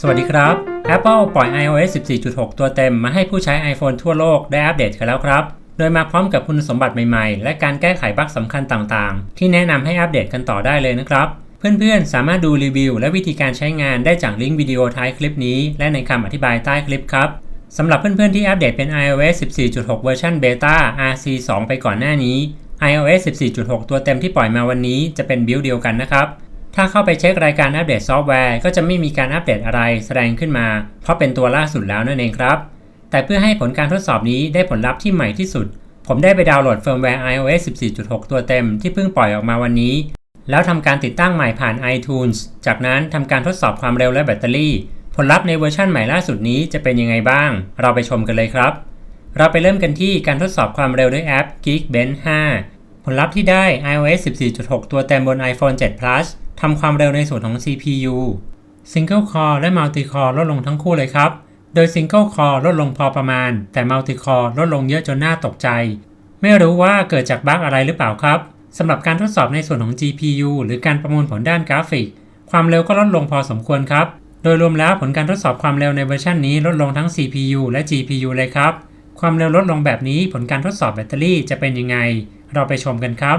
สวัสดีครับ Apple ปล่อย iOS 14.6 ตัวเต็มมาให้ผู้ใช้ iPhone ทั่วโลกได้อัปเดตกันแล้วครับ โดยมาพร้อมกับคุณสมบัติใหม่ๆ และการแก้ไขบั๊กสำคัญต่างๆ ที่แนะนำให้อัปเดตกันต่อได้เลยนะครับ เพื่อนๆ สามารถดูรีวิวและวิธีการใช้งานได้จากลิงก์วิดีโอท้ายคลิปนี้ และในคำอธิบายใต้คลิปครับสำหรับเพื่อนๆ ที่อัปเดตเป็น iOS 14.6 เวอร์ชันเบต้า RC2 ไปก่อนหน้านี้ iOS 14.6 ตัวเต็มที่ปล่อยมาวันนี้จะเป็นบิลดเดียวกันนะครับ ถ้าเข้าไปเช็ครายการอัปเดตซอฟต์แวร์ก็จะไม่มีการอัปเดตอะไรแสดงขึ้นมา เพราะเป็นตัวล่าสุดแล้วนั่นเองครับ แต่เพื่อให้ผลการทดสอบนี้ได้ผลลัพธ์ที่ใหม่ที่สุด ผมได้ไปดาวน์โหลดเฟิร์มแวร์ iOS 14.6 ตัวเต็มที่เพิ่งปล่อยออกมาวันนี้ แล้วทำการติดตั้งใหม่ผ่าน iTunes จากนั้นทำการทดสอบความเร็วและแบตเตอรี่ ผลลัพธ์ในเวอร์ชันใหม่ล่าสุดนี้จะเป็นยังไงบ้าง เราไปชมกันเลยครับ เราไปเริ่มกันที่การทดสอบความเร็วด้วยแอป Geekbench 5 ผลลัพธ์ที่ได้ iOS 14.6 ตัวเต็มบน iPhone 7 Plus ทำความเร็วในส่วนของ CPU Single Core และ Multi Core ลดลงทั้งคู่เลยครับ โดย Single Core ลดลงพอประมาณ แต่ Multi Core ลดลงเยอะจนน่าตกใจ ไม่รู้ว่าเกิดจากบั๊กอะไรหรือเปล่าครับสำหรับการทดสอบในส่วนของ GPU หรือการประมวลผลด้านกราฟิก ความเร็วก็ลดลงพอสมควรครับ โดยรวมแล้วผลการทดสอบความเร็วในเวอร์ชันนี้ลดลงทั้ง CPU และ GPU เลยครับ ความเร็วลดลงแบบนี้ผลการทดสอบแบตเตอรี่จะเป็นยังไง เราไปชมกันครับ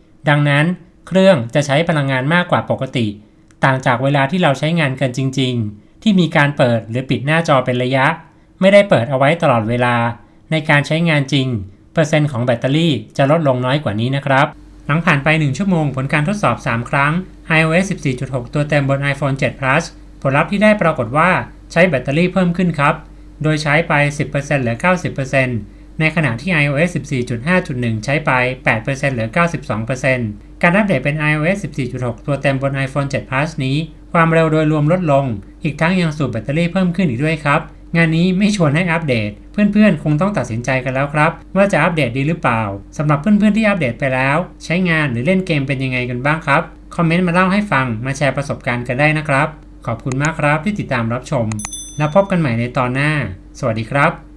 ดังนั้นเครื่องจะใช้พลังงานมากกว่าปกติ ต่างจากเวลาที่เราใช้งานกันจริง ๆ ที่มีการเปิดหรือปิดหน้าจอเป็นระยะ ไม่ได้เปิดเอาไว้ตลอดเวลา ในการใช้งานจริง เปอร์เซ็นต์ของแบตเตอรี่จะลดลงน้อยกว่านี้นะครับ หลังผ่านไป 1 ชั่วโมงผลการทดสอบ 3 ครั้ง iOS 14.6 ตัวเต็มบน iPhone 7 Plus ผลลัพธ์ที่ได้ปรากฏว่าใช้แบตเตอรี่เพิ่มขึ้นครับ โดยใช้ไป 10%เหลือ 90% ในขณะที่ iOS 14.5.1 ใช้ไป 8%เหลือ 92%การอัปเดตเป็น iOS 14.6 ตัวเต็มบน iPhone 7 Plus นี้ ความเร็วโดยรวมลดลง อีกทั้งยังสูบแบตเตอรี่เพิ่มขึ้นอีกด้วยครับ งานนี้ไม่ชวนให้อัปเดต เพื่อนๆ คงต้องตัดสินใจกันแล้วครับ ว่าจะอัปเดตดีหรือเปล่าสำหรับเพื่อนๆที่อัปเดตไปแล้ว ใช้งานหรือเล่นเกมเป็นยังไงกันบ้างครับคอมเมนต์มาเล่าให้ฟังมาแชร์ประสบการณ์กันได้นะครับ ขอบคุณมากครับที่ติดตามรับชม แล้วพบกันใหม่ในตอนหน้า สวัสดีครับ